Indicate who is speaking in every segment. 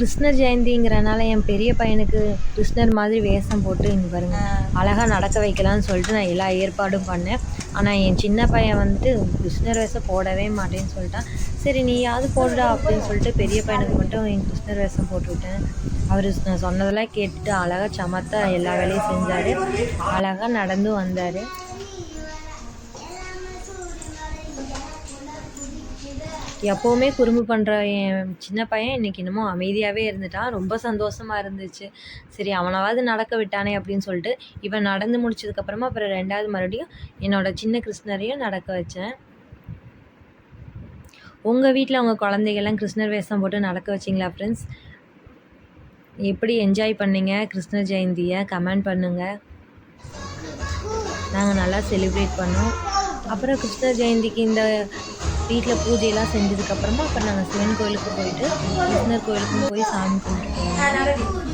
Speaker 1: கிருஷ்ணர் ஜெயந்திங்கிறனால என் பெரிய பையனுக்கு கிருஷ்ணர் மாதிரி வேஷம் போட்டு இங்கே பாருங்க. அழகாக நடக்க வைக்கலாம்னு சொல்லிட்டு நான் எல்லா ஏற்பாடும் பண்ணேன். ஆனால் என் சின்ன பையன் வந்துட்டு கிருஷ்ணர் வேஷம் போடவே மாட்டேன்னு சொல்லிட்டான். சரி நீயாவது போடுடா அப்படின்னு சொல்லிட்டு பெரிய பையனுக்கு மட்டும் என் கிருஷ்ணர் வேஷம் போட்டு விட்டேன். அவர் நான் சொன்னதெல்லாம் கேட்டுட்டு அழகாக சமத்தா எல்லா வேலையும் செஞ்சார். அழகாக நடந்து வந்தார். எப்போவுமே குறும்பு பண்ணுற என் சின்ன பையன் இன்னைக்கு இன்னமும் அமைதியாகவே இருந்துட்டான். ரொம்ப சந்தோஷமாக இருந்துச்சு. சரி அவனாவது நடக்க விட்டானே அப்படின்னு சொல்லிட்டு இவன் நடந்து முடிச்சதுக்கப்புறமா அப்புறம் ரெண்டாவது மறுபடியும் என்னோடய சின்ன கிருஷ்ணரையும் நடக்க வச்சேன். உங்கள் வீட்டில் உங்கள் குழந்தைகள்லாம் கிருஷ்ணர் வேஷம் போட்டு நடக்க வச்சிங்களா ஃப்ரெண்ட்ஸ் எப்படி என்ஜாய் பண்ணீங்க? கிருஷ்ணர் ஜெயந்தியை கமெண்ட் பண்ணுங்கள் நாங்கள் நல்லா செலிப்ரேட் பண்ணோம். அப்புறம் கிருஷ்ணர் ஜெயந்திக்கு இந்த வீட்டில் பூஜையெல்லாம் செஞ்சதுக்கப்புறமா அப்புறம் நாங்கள் சிவன் கோயிலுக்கு போயிட்டு கிருஷ்ணர் கோயிலுக்கும் போய் சாமி கும்பிட்டு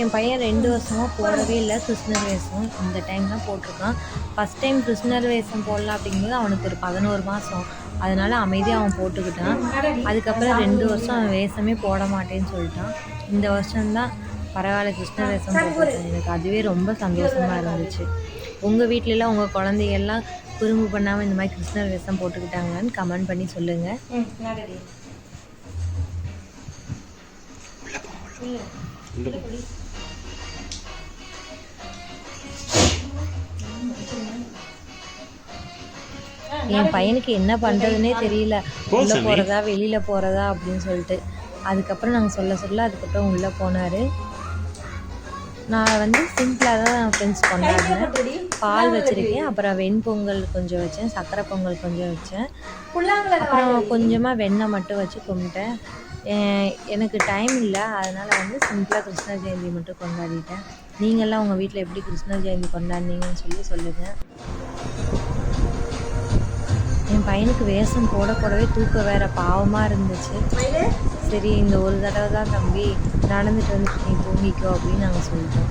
Speaker 1: என் பையன் ரெண்டு வருஷமாக போடவே இல்லை கிருஷ்ணர் வேஷம். இந்த டைம் தான் போட்டிருக்கான். ஃபஸ்ட் டைம் கிருஷ்ணர் வேஷம் போடலாம் அப்படிங்கும்போது அவனுக்கு ஒரு பதினோரு மாதம் அதனால அமைதியாக அவன் போட்டுக்கிட்டான். அதுக்கப்புறம் ரெண்டு வருஷம் அவன் வேஷமே போட மாட்டேன்னு சொல்லிட்டான். இந்த வருஷம்தான் பரவாயில்ல கிருஷ்ணர் வேஷம் போட்டுருக்கேன் எனக்கு அதுவே ரொம்ப சந்தோஷமாக இருந்துச்சு. உங்கள் வீட்டிலலாம் உங்கள் குழந்தைகள்லாம் குறும்பு பண்ணாமல் இந்த மாதிரி கிருஷ்ணர் வேஷம் போட்டுக்கிட்டாங்கன்னு கமெண்ட் பண்ணி சொல்லுங்கள் என் பையனுக்கு என்ன பண்ணுறதுனே தெரியல. உள்ளே போகிறதா வெளியில் போகிறதா அப்படின்னு சொல்லிட்டு. அதுக்கப்புறம் நாங்கள் சொல்ல சொல்ல அதுக்கப்புறம் உள்ளே போனார். நான் வந்து சிம்பிளாக தான் ஃப்ரெண்ட்ஸ் கொண்டாடினேன். பால் வச்சுருக்கேன். அப்புறம் வெண்பொங்கல் கொஞ்சம் வச்சேன். சக்கரை பொங்கல் கொஞ்சம் வச்சேன். அப்புறம் கொஞ்சமாக வெண்ணெய் மட்டும் வச்சு கும்பிட்டேன். எனக்கு டைம் இல்லை. அதனால் வந்து சிம்பிளாக கிருஷ்ண ஜெயந்தி மட்டும் கொண்டாடிட்டேன். நீங்கள்லாம் உங்கள் வீட்டில் எப்படி கிருஷ்ண ஜெயந்தி கொண்டாடினீங்கன்னு சொல்லி சொல்லுங்கள் என் பையனுக்கு வேஷம் போட போடவே தூக்கம் வேற பாவமாக இருந்துச்சு. சரி இந்த ஒரு தடவை தான் தம்பி நடந்துட்டு வந்துட்டு நீ தூங்கிக்கோ அப்படின்னு நாங்கள் சொல்லிட்டோம்.